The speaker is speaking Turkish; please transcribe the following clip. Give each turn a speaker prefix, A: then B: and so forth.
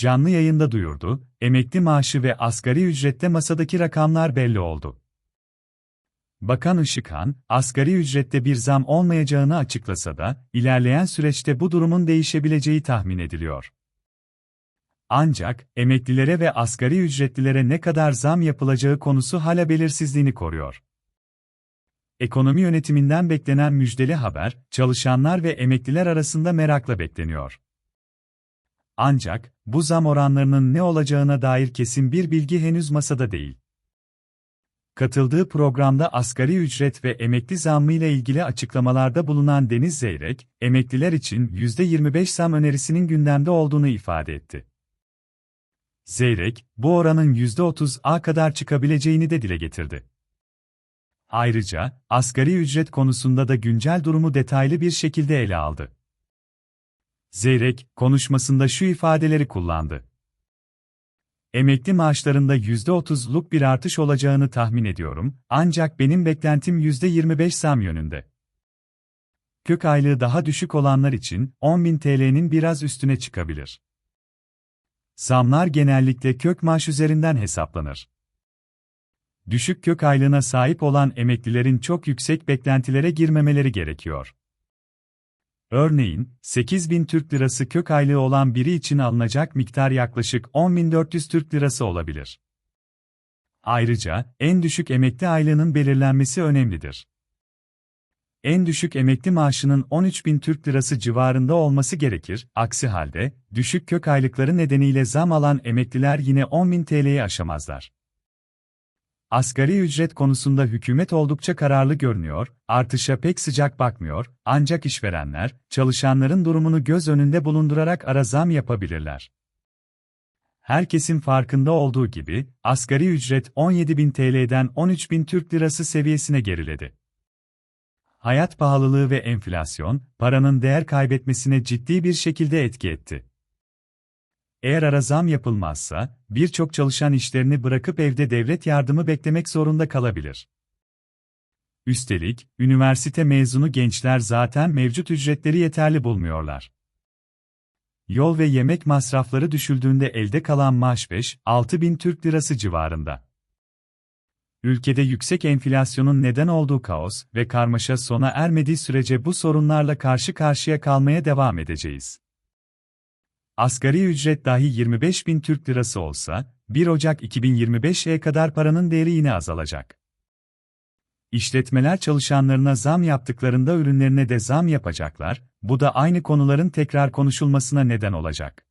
A: canlı yayında duyurdu, emekli maaşı ve asgari ücrette masadaki rakamlar belli oldu. Bakan Işıkhan, asgari ücrette bir zam olmayacağını açıklasa da, ilerleyen süreçte bu durumun değişebileceği tahmin ediliyor. Ancak, emeklilere ve asgari ücretlilere ne kadar zam yapılacağı konusu hala belirsizliğini koruyor. Ekonomi yönetiminden beklenen müjdeli haber, çalışanlar ve emekliler arasında merakla bekleniyor. Ancak, bu zam oranlarının ne olacağına dair kesin bir bilgi henüz masada değil. Katıldığı programda asgari ücret ve emekli zammı ile ilgili açıklamalarda bulunan Deniz Zeyrek, emekliler için %25 zam önerisinin gündemde olduğunu ifade etti. Zeyrek, bu oranın %30'a kadar çıkabileceğini de dile getirdi. Ayrıca, asgari ücret konusunda da güncel durumu detaylı bir şekilde ele aldı. Zeyrek, konuşmasında şu ifadeleri kullandı. Emekli maaşlarında %30'luk bir artış olacağını tahmin ediyorum, ancak benim beklentim %25 zam yönünde. Kök aylığı daha düşük olanlar için 10.000 TL'nin biraz üstüne çıkabilir. Zamlar genellikle kök maaş üzerinden hesaplanır. Düşük kök aylığına sahip olan emeklilerin çok yüksek beklentilere girmemeleri gerekiyor. Örneğin, 8000 Türk Lirası kök aylığı olan biri için alınacak miktar yaklaşık 10.400 Türk Lirası olabilir. Ayrıca, en düşük emekli aylığının belirlenmesi önemlidir. En düşük emekli maaşının 13.000 Türk Lirası civarında olması gerekir, aksi halde, düşük kök aylıkları nedeniyle zam alan emekliler yine 10.000 TL'yi aşamazlar. Asgari ücret konusunda hükümet oldukça kararlı görünüyor, artışa pek sıcak bakmıyor, ancak işverenler, çalışanların durumunu göz önünde bulundurarak ara zam yapabilirler. Herkesin farkında olduğu gibi, asgari ücret 17.000 TL'den 13.000 Türk Lirası seviyesine geriledi. Hayat pahalılığı ve enflasyon, paranın değer kaybetmesine ciddi bir şekilde etki etti. Eğer ara zam yapılmazsa, birçok çalışan işlerini bırakıp evde devlet yardımı beklemek zorunda kalabilir. Üstelik, üniversite mezunu gençler zaten mevcut ücretleri yeterli bulmuyorlar. Yol ve yemek masrafları düşüldüğünde elde kalan maaş 5-6 bin Türk lirası civarında. Ülkede yüksek enflasyonun neden olduğu kaos ve karmaşa sona ermediği sürece bu sorunlarla karşı karşıya kalmaya devam edeceğiz. Asgari ücret dahi 25 bin Türk lirası olsa, 1 Ocak 2025'e kadar paranın değeri yine azalacak. İşletmeler çalışanlarına zam yaptıklarında ürünlerine de zam yapacaklar, bu da aynı konuların tekrar konuşulmasına neden olacak.